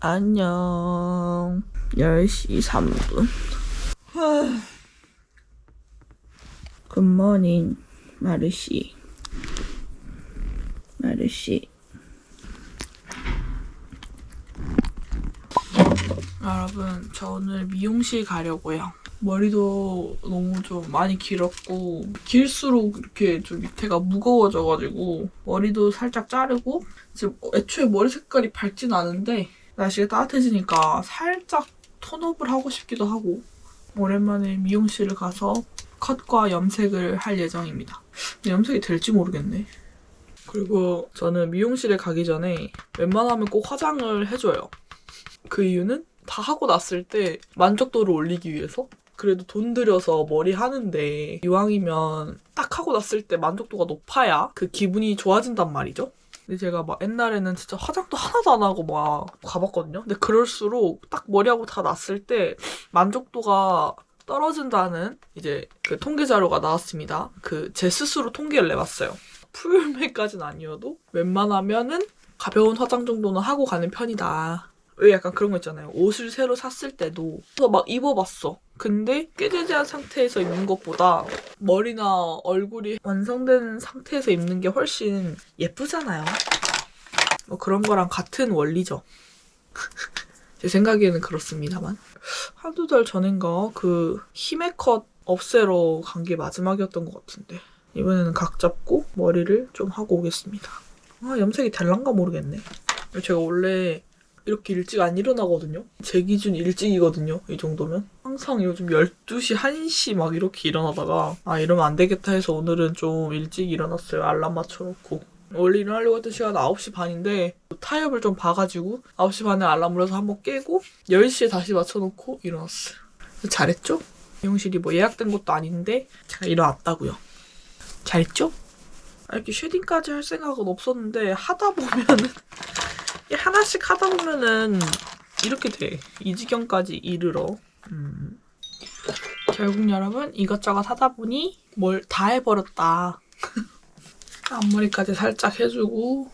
안녕. 10시 3분. 굿모닝, 마르시. 마르시. 여러분, 저 오늘 미용실 가려고요. 머리도 너무 좀 많이 길었고, 길수록 이렇게 좀 밑에가 무거워져가지고, 머리도 살짝 자르고, 지금 애초에 머리 색깔이 밝진 않은데, 날씨가 따뜻해지니까 살짝 톤업을 하고 싶기도 하고, 오랜만에 미용실을 가서 컷과 염색을 할 예정입니다. 염색이 될지 모르겠네. 그리고 저는 미용실에 가기 전에 웬만하면 꼭 화장을 해줘요. 그 이유는 다 하고 났을 때 만족도를 올리기 위해서 그래도 돈 들여서 머리 하는데 이왕이면 딱 하고 났을 때 만족도가 높아야 그 기분이 좋아진단 말이죠. 근데 제가 막 옛날에는 진짜 화장도 하나도 안 하고 막 가봤거든요. 근데 그럴수록 딱 머리하고 다 났을 때 만족도가 떨어진다는 이제 그 통계 자료가 나왔습니다. 그 제 스스로 통계를 내봤어요. 풀메까지는 아니어도 웬만하면은 가벼운 화장 정도는 하고 가는 편이다. 왜 약간 그런 거 있잖아요. 옷을 새로 샀을 때도 그래서 막 입어봤어. 근데 꾀죄죄한 상태에서 입는 것보다 머리나 얼굴이 완성된 상태에서 입는 게 훨씬 예쁘잖아요. 뭐 그런 거랑 같은 원리죠. 제 생각에는 그렇습니다만. 한두 달 전인가 그 히메컷 없애러 간 게 마지막이었던 것 같은데. 이번에는 각 잡고 머리를 좀 하고 오겠습니다. 아, 염색이 될란가 모르겠네. 제가 원래 이렇게 일찍 안 일어나거든요. 제 기준 일찍이거든요. 이 정도면. 항상 요즘 12시, 1시 막 이렇게 일어나다가 아 이러면 안 되겠다 해서 오늘은 좀 일찍 일어났어요. 알람 맞춰놓고. 원래 일어나려고 했던 시간 9시 반인데 타협을 좀 봐가지고 9시 반에 알람 울려서 한번 깨고 10시에 다시 맞춰놓고 일어났어요. 잘했죠? 미용실이 뭐 예약된 것도 아닌데 제가 일어났다고요. 잘했죠? 아, 이렇게 쉐딩까지 할 생각은 없었는데 하다 보면은 하나씩 하다 보면은 이렇게 돼. 이 지경까지 이르러. 음. 결국 여러분 이것저것 하다 보니 뭘 다 해버렸다. 앞머리까지 살짝 해주고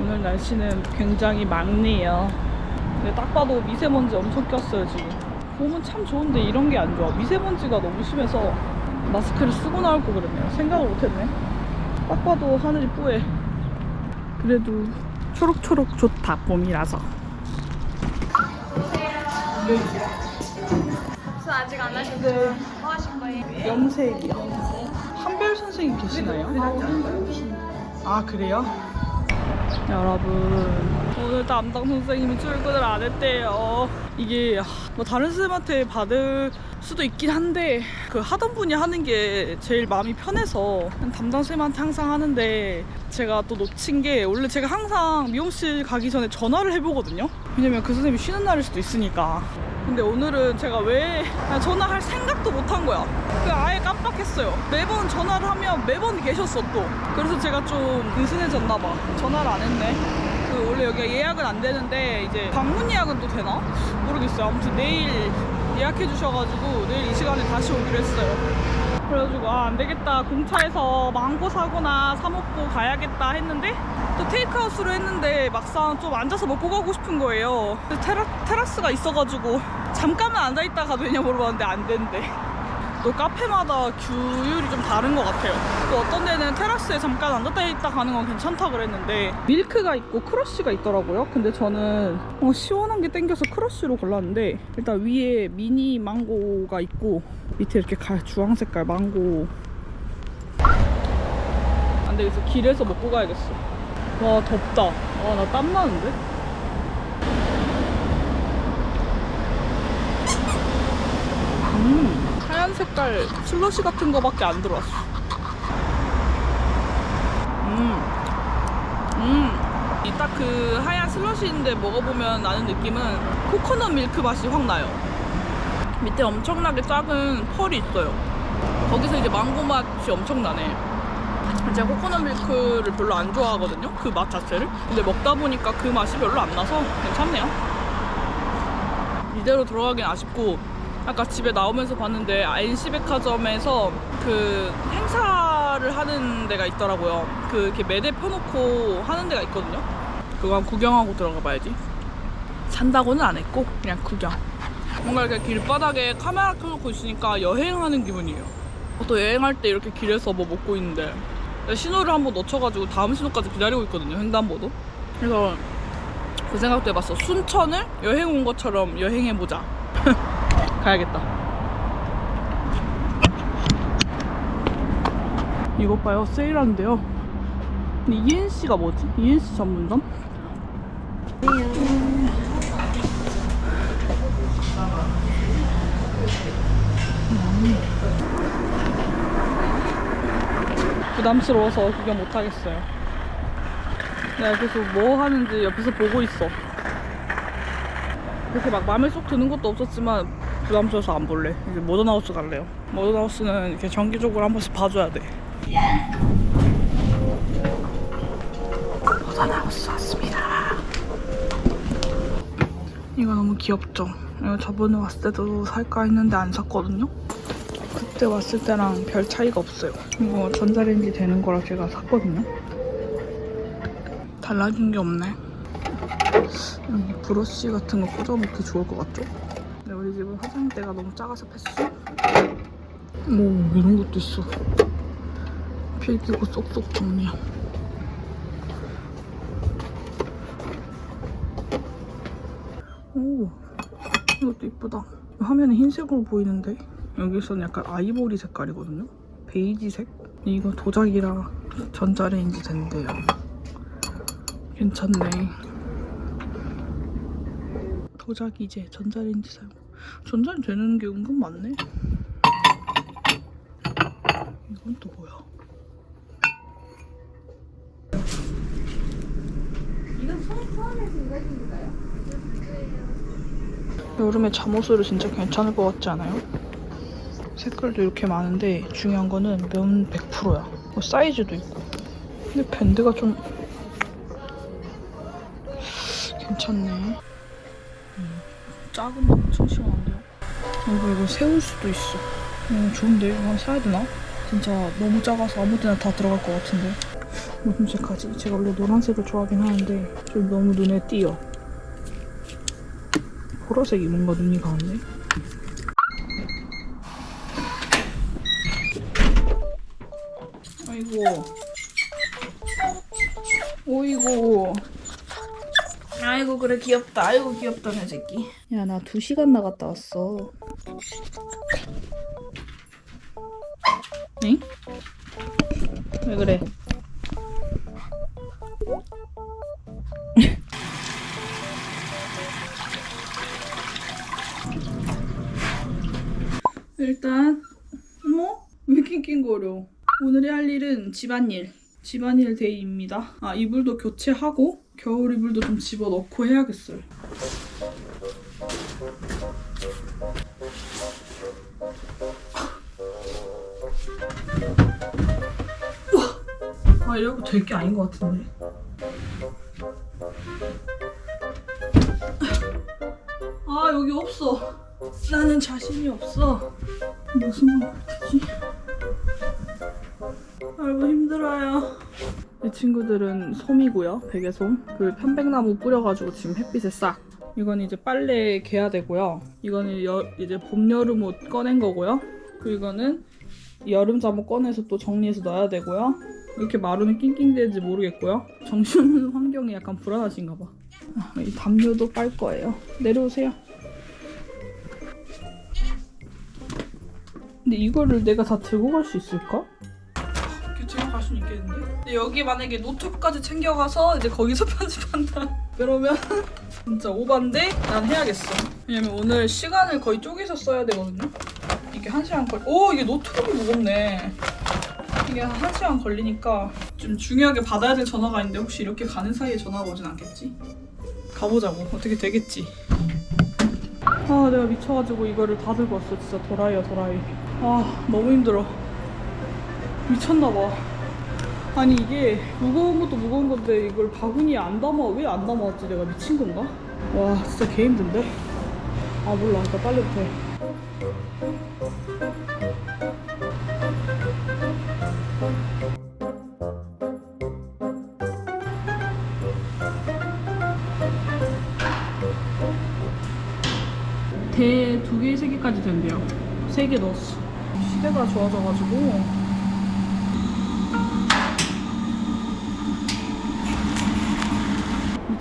오늘 날씨는 굉장히 맑네요. 근데 딱 봐도 미세먼지 엄청 꼈어요 지금. 봄은 참 좋은데 이런 게 안 좋아. 미세먼지가 너무 심해서 마스크를 쓰고 나올 거 그랬네요. 생각을 못했네. 딱 봐도 하늘이 뿌해. 그래도 초록초록 좋다 봄이라서. 저 아직 안 하셨어요. 뭐 하실 거예요? 염색이요. 한별 선생님 계시나요? 아 그래요? 여러분 오늘 담당 선생님이 출근을 안 했대요. 이게 뭐 다른 선생님한테 받을 수도 있긴 한데 그 하던 분이 하는 게 제일 마음이 편해서 담당 선생님한테 항상 하는데 제가 또 놓친 게 원래 제가 항상 미용실 가기 전에 전화를 해보거든요. 왜냐면 그 선생님이 쉬는 날일 수도 있으니까. 근데 오늘은 제가 왜 전화할 생각도 못 한 거야. 그 아예 깜빡했어요. 매번 전화를 하면 매번 계셨어 또. 그래서 제가 좀 느슨해졌나 봐. 전화를 안 했네. 그 원래 여기가 예약은 안 되는데 이제 방문 예약은 또 되나? 모르겠어요. 아무튼 내일 예약해 주셔가지고 내일 이 시간에 다시 오기로 했어요. 그래가지고 아 안 되겠다 공차에서 망고 사거나 사 먹고 가야겠다 했는데 또 테이크아웃으로 했는데 막상 좀 앉아서 먹고 가고 싶은 거예요. 테라, 테라스가 있어가지고 잠깐만 앉아 있다가 되냐 물어봤는데 안 된대. 또 카페마다 규율이 좀 다른 것 같아요. 또 어떤 데는 테라스에 잠깐 앉았다 있다 가는 건 괜찮다 그랬는데 밀크가 있고 크러쉬가 있더라고요. 근데 저는 어, 시원한 게 땡겨서 크러쉬로 골랐는데 일단 위에 미니 망고가 있고 밑에 이렇게 가- 주황 색깔 망고 안 되겠어. 길에서 먹고 가야겠어. 와 덥다. 와 나 땀 나는데? 음 색깔 슬러시 같은 거밖에 안 들어왔어. 음. 음. 딱그 하얀 슬러시인데 먹어보면 나는 느낌은 코코넛 밀크 맛이 확 나요. 밑에 엄청나게 작은 펄이 있어요. 거기서 이제 망고 맛이 엄청 나네. 제가 코코넛 밀크를 별로 안 좋아하거든요. 그 맛 자체를. 근데 먹다 보니까 그 맛이 별로 안 나서 괜찮네요. 이대로 들어가긴 아쉽고 아까 집에 나오면서 봤는데 NC 백화점에서 그 행사 기차를 하는 데가 있더라고요. 그 이렇게 매대 펴놓고 하는 데가 있거든요. 그거 한번 구경하고 들어가 봐야지. 산다고는 안 했고 그냥 구경. 뭔가 이렇게 길바닥에 카메라 켜놓고 있으니까 여행하는 기분이에요. 또 여행할 때 이렇게 길에서 뭐 먹고 있는데 신호를 한번 놓쳐가지고 다음 신호까지 기다리고 있거든요. 횡단보도. 그래서 그 생각도 해봤어. 순천을 여행 온 것처럼 여행해보자. 가야겠다. 이것 봐요. 세일한데요. 근데 ENC가 뭐지? ENC 전문점? 부담스러워서 구경 못하겠어요. 내가 계속 뭐 하는지 옆에서 보고 있어. 그렇게 막 마음에 쏙 드는 것도 없었지만 부담스러워서 안 볼래. 이제 모던하우스 갈래요. 모던하우스는 이렇게 정기적으로 한 번씩 봐줘야 돼. 모던하우스 왔습니다. 이거 너무 귀엽죠? 이거 저번에 왔을 때도 살까 했는데 안 샀거든요? 그때 왔을 때랑 별 차이가 없어요. 이거 전자레인지 되는 거라 제가 샀거든요. 달라진 게 없네. 브러쉬 같은 거 꽂아놓기 좋을 것 같죠? 화장대가 너무 작아서 패스. 오 이런 것도 있어. 필기고 쏙쏙 정리야. 오 이것도 이쁘다. 화면에 흰색으로 보이는데 여기서는 약간 아이보리 색깔이거든요. 베이지색. 이거 도자기라 전자레인지 된대요. 괜찮네. 도자기제, 전자레인지 사용. 전자레인지 되는 게 은근 많네. 이건 또 뭐야? 여름에 잠옷으로 진짜 괜찮을 것 같지 않아요? 색깔도 이렇게 많은데 중요한 거는 면 100%야. 뭐 사이즈도 있고. 근데 밴드가 좀 괜찮네. 음, 작은 거 엄청 시원한데요? 이거 이거 세울 수도 있어. 음, 좋은데? 이거 하나 사야 되나? 진짜 너무 작아서 아무 데나 다 들어갈 것 같은데. 무슨 색하지? 제가 원래 노란색을 좋아하긴 하는데 좀 너무 눈에 띄어. 보라색이 뭔가 눈이 가는데? 아이고. 오이고. 아이고 그래 귀엽다. 아이고 귀엽다 내 새끼. 야나두 시간 나갔다 왔어. 응? 왜 그래? 일단 어머 왜 낑낑거려? 오늘의 할 일은 집안일. 집안일 데이입니다. 아 이불도 교체하고 겨울 이불도 좀 집어넣고 해야겠어요. 우와! 아 이러고 될 게 아닌 것 같은데. 아 여기 없어. 나는 자신이 없어. 무슨 말을 듣지? 아이고 힘들어요. 이 친구들은 솜이고요. 베개솜. 그 편백나무 뿌려가지고 지금 햇빛에 싹. 이건 이제 빨래 개야 되고요. 이거는 여, 이제 봄, 여름 옷 꺼낸 거고요. 그리고 이거는 여름 잠옷 꺼내서 또 정리해서 넣어야 되고요. 이렇게 마루는 낑낑대는지 모르겠고요. 정신 환경이 약간 불안하신가 봐. 아, 이 담요도 빨 거예요. 내려오세요. 근데 이거를 내가 다 들고 갈 수 있을까? 수는 있겠는데? 근데 여기 만약에 노트북까지 챙겨가서 이제 거기서 편집한다. 그러면 진짜 오반데 난 해야겠어. 왜냐면 오늘 시간을 거의 쪼개서 써야 되거든요. 이게 한 시간 걸... 오 이게 노트북이 무겁네. 이게 한 시간 걸리니까 좀 중요하게 받아야 될 전화가 있는데 혹시 이렇게 가는 사이에 전화가 오진 않겠지? 가보자고. 어떻게 되겠지? 아 내가 미쳐가지고 이거를 다 들고 왔어. 진짜 도라이야 도라이. 아 너무 힘들어. 미쳤나봐 아니 이게 무거운 것도 무거운 건데 이걸 바구니에 안 담아 왜 안 담아왔지 내가 미친 건가? 와 진짜 개 힘든데? 아 몰라 일단 빨리부터 해. 대두개세 개까지 된대요. 세 개 넣었어. 시대가 좋아져가지고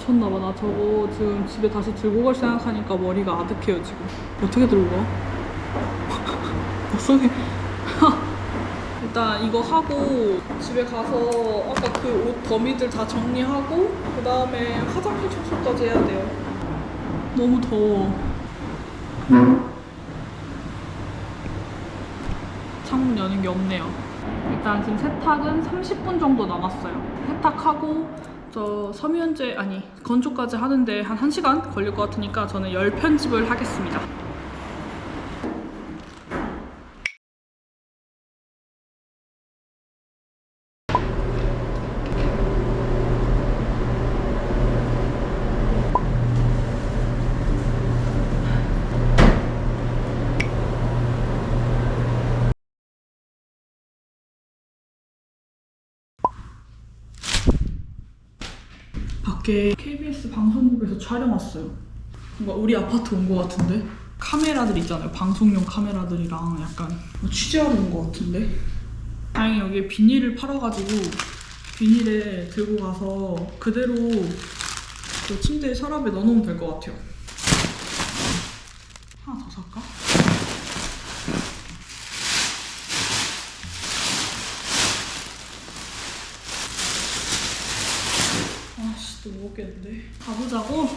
미쳤나봐. 나 저거 지금 집에 다시 들고 갈 생각하니까 머리가 아득해요 지금. 어떻게 들고 가? 못 일단 이거 하고 집에 가서 아까 그 옷 더미들 다 정리하고 그 다음에 화장실 청소까지 해야 돼요. 너무 더워. 창문 여는 게 없네요. 일단 지금 세탁은 30분 정도 남았어요. 세탁하고 저 섬유현재 아니 건조까지 하는데 한 1시간 걸릴 것 같으니까 저는 열 편집을 하겠습니다. 밖에 KBS 방송국에서 촬영 왔어요. 뭔가 우리 아파트 온 것 같은데? 카메라들 있잖아요. 방송용 카메라들이랑 약간 뭐 취재하러 온 것 같은데? 다행히 여기에 비닐을 팔아가지고 비닐에 들고 가서 그대로 그 침대 서랍에 넣어놓으면 될 것 같아요. 하나 더 살까? 아씨 또 먹겠는데 가보자고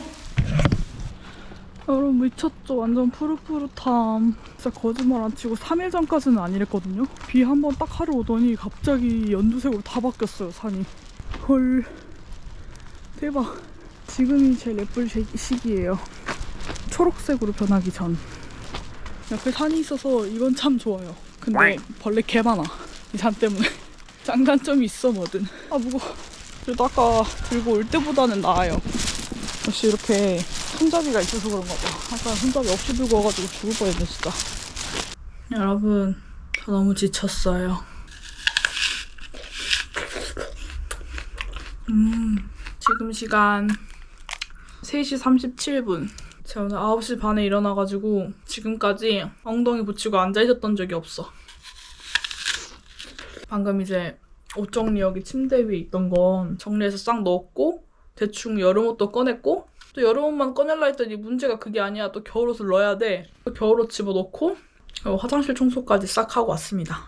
여러분 미쳤죠? 완전 푸릇푸릇함. 진짜 거짓말 안 치고 3일 전까지는 아니랬거든요? 비 한 번 딱 하루 오더니 갑자기 연두색으로 다 바뀌었어요 산이. 헐. 대박. 지금이 제일 예쁠 시- 시기예요. 초록색으로 변하기 전. 옆에 산이 있어서 이건 참 좋아요. 근데 벌레 개 많아. 이 산 때문에. 장단점이 있어 뭐든. 아 무거워. 그래도 아까 들고 올 때보다는 나아요. 역시 이렇게 손잡이가 있어서 그런가 봐. 아까 손잡이 없이 들고 와가지고 죽을 뻔했네 진짜. 여러분, 저 너무 지쳤어요. 음, 지금 시간 3시 37분. 제가 오늘 9시 반에 일어나가지고 지금까지 엉덩이 붙이고 앉아있었던 적이 없어. 방금 이제 옷 정리 여기 침대 위에 있던 건 정리해서 싹 넣었고 대충 여름 옷도 꺼냈고 또 여름 옷만 꺼낼라 했더니 문제가 그게 아니야. 또 겨울 옷을 넣어야 돼 또 겨울 옷 집어넣고 그리고 화장실 청소까지 싹 하고 왔습니다.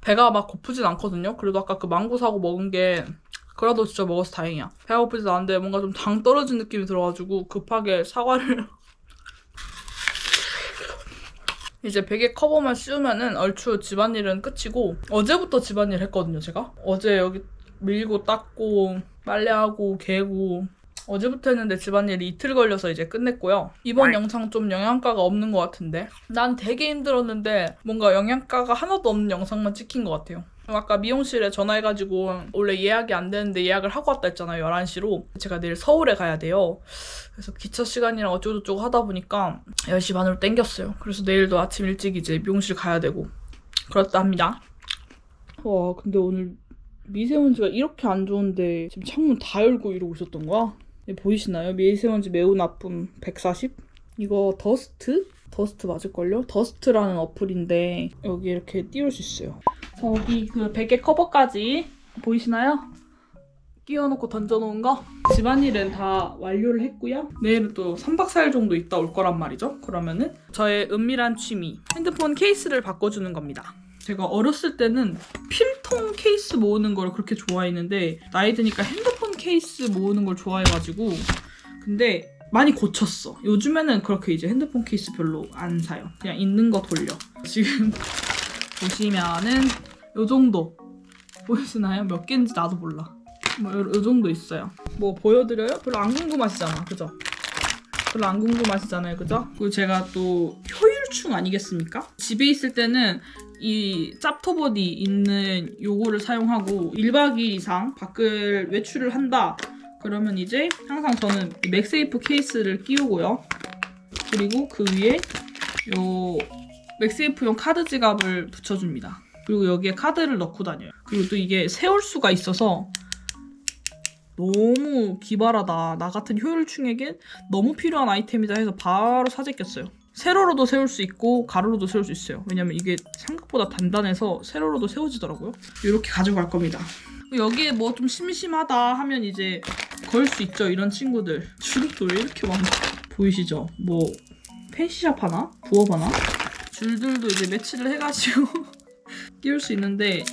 배가 막 고프진 않거든요. 그래도 아까 그 망고 사고 먹은 게 그래도 진짜 먹어서 다행이야. 배가 고프진 않은데 뭔가 좀 당 떨어진 느낌이 들어가지고 급하게 사과를 이제 베개 커버만 씌우면은 얼추 집안일은 끝이고 어제부터 집안일 했거든요 제가. 어제 여기 밀고 닦고 빨래하고 개고 어제부터 했는데 집안일이 이틀 걸려서 이제 끝냈고요. 이번 영상 좀 영양가가 없는 것 같은데. 난 되게 힘들었는데 뭔가 영양가가 하나도 없는 영상만 찍힌 것 같아요. 아까 미용실에 전화해가지고 원래 예약이 안 되는데 예약을 하고 왔다 했잖아요 11시로. 제가 내일 서울에 가야 돼요. 그래서 기차 시간이랑 어쩌고저쩌고 하다 보니까 10시 반으로 땡겼어요. 그래서 내일도 아침 일찍 이제 미용실 가야 되고 그렇다 합니다. 와 근데 오늘 미세먼지가 이렇게 안 좋은데 지금 창문 다 열고 이러고 있었던 거야? 네, 보이시나요? 미세먼지 매우 나쁨 140? 이거 더스트? 더스트 맞을걸요? 더스트라는 어플인데 여기 이렇게 띄울 수 있어요. 여기 그 베개 커버까지 보이시나요? 끼워놓고 던져놓은 거 집안일은 다 완료를 했고요 내일은 또 3박 4일 정도 있다 올 거란 말이죠 그러면은 저의 은밀한 취미 핸드폰 케이스를 바꿔주는 겁니다 제가 어렸을 때는 필통 케이스 모으는 걸 그렇게 좋아했는데 나이 드니까 핸드폰 케이스 모으는 걸 좋아해가지고 근데 많이 고쳤어 요즘에는 그렇게 이제 핸드폰 케이스 별로 안 사요 그냥 있는 거 돌려 지금 보시면은 요 정도 보이시나요? 몇 개인지 나도 몰라 뭐, 요, 요 정도 있어요. 뭐, 보여드려요? 별로 안 궁금하시잖아. 그죠? 별로 안 궁금하시잖아요. 그죠? 그리고 제가 또 효율충 아니겠습니까? 집에 있을 때는 이 짭터버디 있는 요거를 사용하고 1박 2일 이상 밖을 외출을 한다. 그러면 이제 항상 저는 이 맥세이프 케이스를 끼우고요. 그리고 그 위에 요 맥세이프용 카드 지갑을 붙여줍니다. 그리고 여기에 카드를 넣고 다녀요. 그리고 또 이게 세울 수가 있어서 너무 기발하다. 나 같은 효율충에겐 너무 필요한 아이템이다 해서 바로 사재 꼈어요. 세로로도 세울 수 있고 가로로도 세울 수 있어요. 왜냐면 이게 생각보다 단단해서 세로로도 세워지더라고요. 이렇게 가지고 갈 겁니다. 여기에 뭐 좀 심심하다 하면 이제 걸 수 있죠. 이런 친구들. 줄도 왜 이렇게 많아? 보이시죠? 뭐 펜시샵 하나? 부업 하나? 줄들도 이제 매치를 해가지고 끼울 수 있는데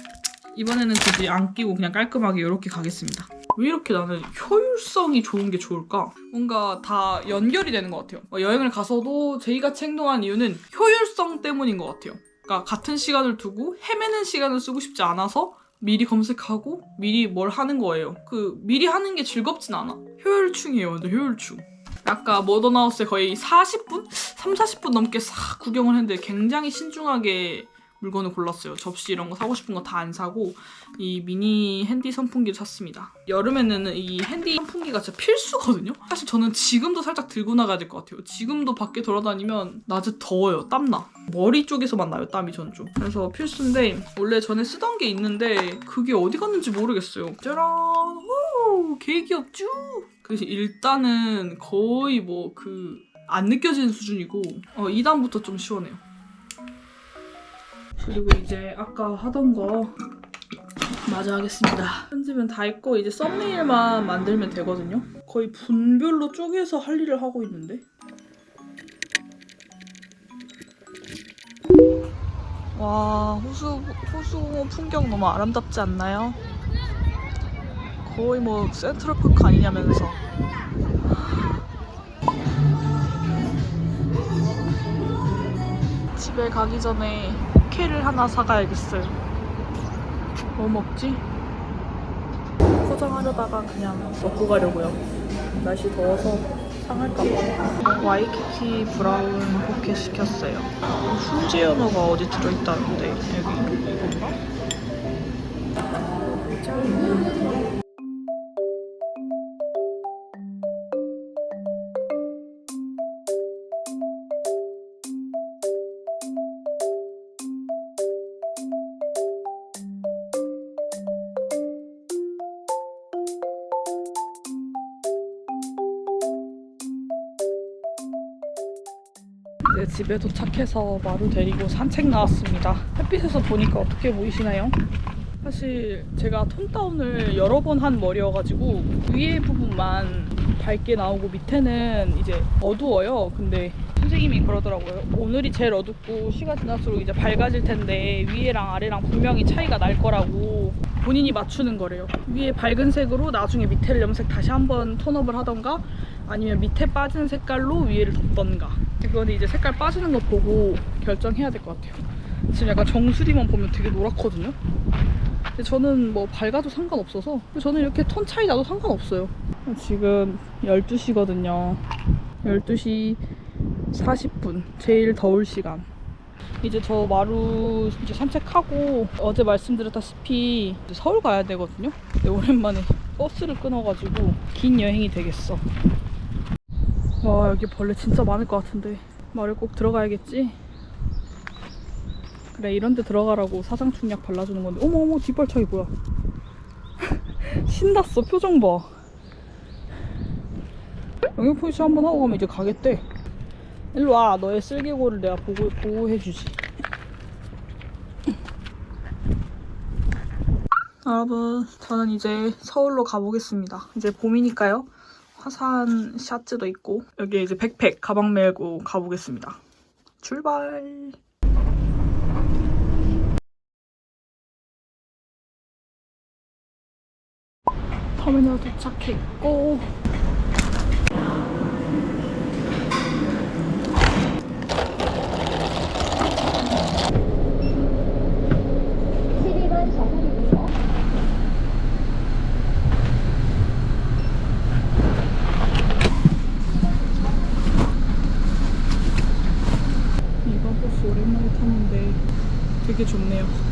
이번에는 굳이 안 끼고 그냥 깔끔하게 이렇게 가겠습니다. 왜 이렇게 나는 효율성이 좋은 게 좋을까? 뭔가 다 연결이 되는 것 같아요. 뭐 여행을 가서도 제이같이 행동한 이유는 효율성 때문인 것 같아요. 그러니까 같은 시간을 두고 헤매는 시간을 쓰고 싶지 않아서 미리 검색하고 미리 뭘 하는 거예요. 그 미리 하는 게 즐겁진 않아. 효율충이에요, 완전 효율충. 아까 모던하우스에 거의 40분? 3, 40분 넘게 싹 구경을 했는데 굉장히 신중하게 물건을 골랐어요. 접시 이런 거 사고 싶은 거 다 안 사고 이 미니 핸디 선풍기를 샀습니다. 여름에는 이 핸디 선풍기가 진짜 필수거든요. 사실 저는 지금도 살짝 들고 나가야 될 것 같아요. 지금도 밖에 돌아다니면 낮에 더워요. 땀나. 머리 쪽에서만 나요. 땀이 전 좀. 그래서 필수인데 원래 전에 쓰던 게 있는데 그게 어디 갔는지 모르겠어요. 짜란! 오! 개 귀엽죠? 그래서 일단은 거의 뭐 그 안 느껴지는 수준이고 어, 2단부터 좀 시원해요. 그리고 이제 아까 하던 거 마저 하겠습니다. 편집은 다 했고 이제 썸네일만 만들면 되거든요. 거의 분별로 쪼개서 할 일을 하고 있는데. 와 호수 호수 풍경 너무 아름답지 않나요? 거의 뭐 센트럴파크 아니냐면서. 집에 가기 전에 포케를 하나 사가야겠어요. 뭐 먹지? 포장하려다가 그냥 먹고 가려고요. 날씨 더워서 상할까봐. 와이키키 브라운 포켓 시켰어요. 훈제 연어가 어디 들어있다는데 여기 이건가? 짠. 네, 집에 도착해서 마루 데리고 산책 나왔습니다. 햇빛에서 보니까 어떻게 보이시나요? 사실 제가 톤 다운을 여러 번 한 머리여가지고 위에 부분만 밝게 나오고 밑에는 이제 어두워요. 근데 선생님이 그러더라고요. 오늘이 제일 어둡고 시간 지날수록 이제 밝아질 텐데 위에랑 아래랑 분명히 차이가 날 거라고 본인이 맞추는 거래요. 위에 밝은 색으로 나중에 밑에를 염색 다시 한번 톤업을 하던가 아니면 밑에 빠진 색깔로 위에를 덮던가 그건 이제 색깔 빠지는 거 보고 결정해야 될 것 같아요. 지금 약간 정수리만 보면 되게 노랗거든요. 근데 저는 뭐 밝아도 상관없어서 저는 이렇게 톤 차이 나도 상관없어요. 지금 12시거든요. 12시 40분. 제일 더울 시간. 이제 저 마루 이제 산책하고 어제 말씀드렸다시피 이제 서울 가야 되거든요. 근데 오랜만에 버스를 끊어가지고 긴 여행이 되겠어. 와 여기 벌레 진짜 많을 것 같은데. 마루에 꼭 들어가야겠지? 그래 이런 데 들어가라고 사상충약 발라주는 건데. 어머 어머 뒷발차기 뭐야? 신났어 표정 봐. 영역 포지션 한번 하고 가면 이제 가겠대. 일로 와 너의 쓸개골을 내가 보고, 보호해주지. 여러분 저는 이제 서울로 가보겠습니다. 이제 봄이니까요 화산 샤츠도 있고 여기에 이제 백팩 가방 메고 가보겠습니다. 출발! 터미널 도착했고 이번 버스 오랜만에 탔는데 좋네요.